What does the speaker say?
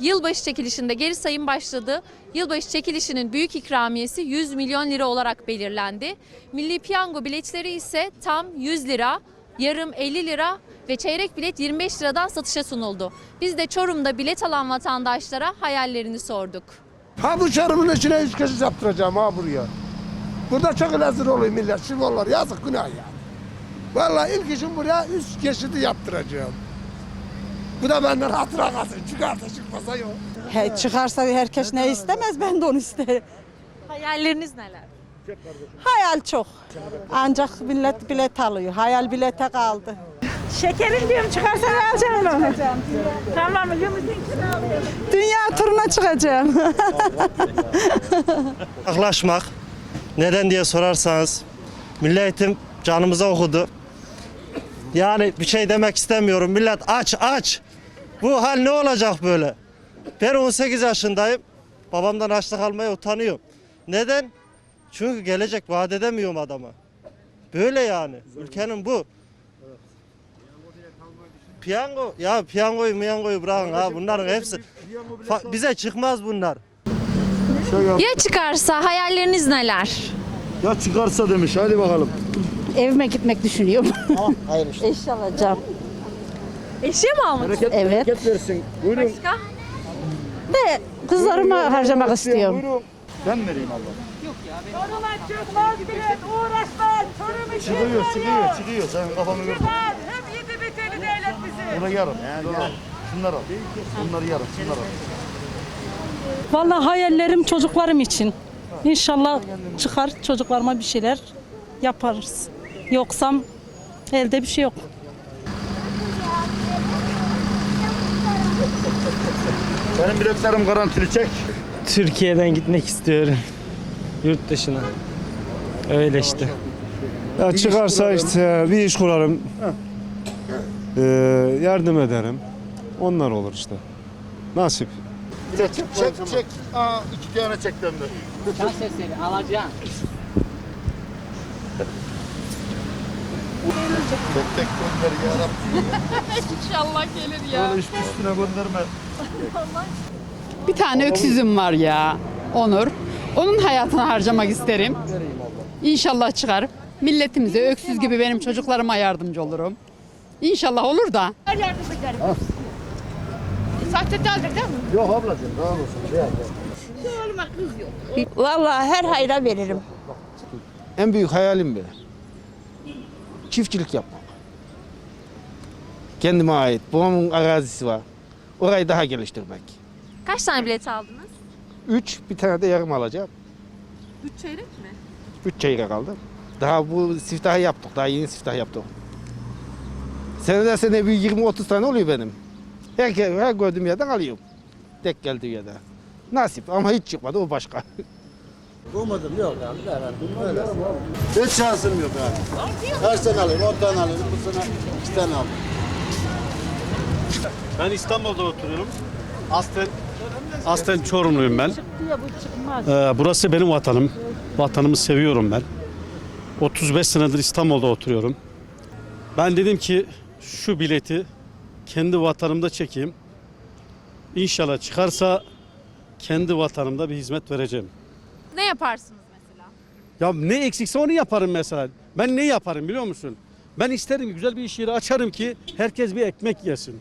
Yılbaşı çekilişinde geri sayım başladı. Yılbaşı çekilişinin büyük ikramiyesi 100 milyon lira olarak belirlendi. Milli Piyango biletleri ise tam 100 lira, yarım 50 lira ve çeyrek bilet 25 liradan satışa sunuldu. Biz de Çorum'da bilet alan vatandaşlara hayallerini sorduk. Ha bu çarımın içine üç kişi yaptıracağım ha buraya. Burada çok lezzetli oluyor millet. Şivollar yazık günah ya. Vallahi ilk işim buraya üç geçidi yaptıracağım. Bu da benden hatıra kalsın. Çıkarsa çıkmasa yok. He, çıkarsa herkes ne istemez ben de onu isterim. Hayalleriniz neler? Hayal çok. Ancak millet bilet alıyor. Hayal bilete kaldı. Şekerim diyorum çıkarsa ne alacaksın onu? Tamam limuzin alıyorum. Dünya turuna çıkacağım. Yaklaşmak. Neden diye sorarsanız Milli Eğitim canımıza okudu. Yani bir şey demek istemiyorum. Millet aç aç. Bu hal ne olacak böyle? Ben 18 yaşındayım. Babamdan açlık almaya utanıyorum. Neden? Çünkü gelecek vaat edemiyorum adama. Böyle yani. Ülkenin bu. Piyango, ya piyangoyu miyangoyu bırakın ha bunların hepsi. Fa- bize çıkmaz bunlar. Ya çıkarsa hayalleriniz neler? Ya çıkarsa demiş hadi bakalım. Evime gitmek düşünüyorum. Eş alacağım. Eşya mı almak Bereket, Evet. bereket versin. Buyurun. Başka? De kızlarıma harcamak istiyorum. Buyurun. Ben vereyim abla. Çorum'a çıkmaz bilet uğraşmaz. Çorum için Çıkıyor çıkıyor çıkıyor. Sen kafanı gör. Hep yedi biteni devlet bizi. Bunu yarın. Doğru. Şunları al. Bunları yarın. Şunları al. Vallahi hayallerim çocuklarım için. İnşallah çıkar çocuklarıma bir şeyler yaparız. Yoksam elde bir şey yok. Benim biletlerim garantili çek. Türkiye'den gitmek istiyorum. Yurt dışına. Öyle işte. Ya çıkarsa işte bir iş kurarım. Ee, yardım ederim. Onlar olur işte. Nasip. Bilet çek. Çek çek. Aa iki tane çek hem de. Tek tek gönder ya. İnşallah gelir ya. Böyle üst üstüne gönderme. Bir tane öksüzüm var ya Onur. Onun hayatını harcamak isterim. İnşallah çıkar. Milletimize öksüz gibi benim çocuklarıma yardımcı olurum. İnşallah olur da. Yok ablacığım rahat olsun. Şey yap. Vallahi her hayra veririm. En büyük hayalim be. Çiftçilik yapmak. Kendime ait. Babamın arazisi var. Orayı daha geliştirmek. Kaç tane bilet aldınız? Üç, bir tane de yarım alacağım. Üç çeyrek mi? Üç çeyrek aldım. Daha bu siftahı yaptık. Daha yeni siftah yaptık. Senede sene bir 20-30 tane oluyor benim. Her, her gördüğüm yerden alıyorum. Tek geldiği yerden. Nasip ama hiç çıkmadı o başka. Hiç şansım yok abi. Her sene alayım, 10 tane alayım, bu sene 2 tane aldım. Ben İstanbul'da oturuyorum. Aslen aslen Çorumluyum ben. Ee, burası benim vatanım. Vatanımı seviyorum ben. 35 senedir İstanbul'da oturuyorum. Ben dedim ki şu bileti kendi vatanımda çekeyim. İnşallah çıkarsa kendi vatanımda bir hizmet vereceğim. Yaparsınız mesela? Ya ne eksikse onu yaparım mesela. Ben ne yaparım biliyor musun? Ben isterim güzel bir iş yeri açarım ki herkes bir ekmek yesin.